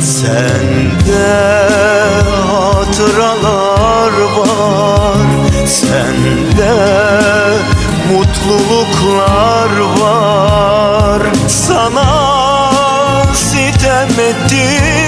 Sende hatıralar var Sende mutluluklar var. Sana sitem ettiysem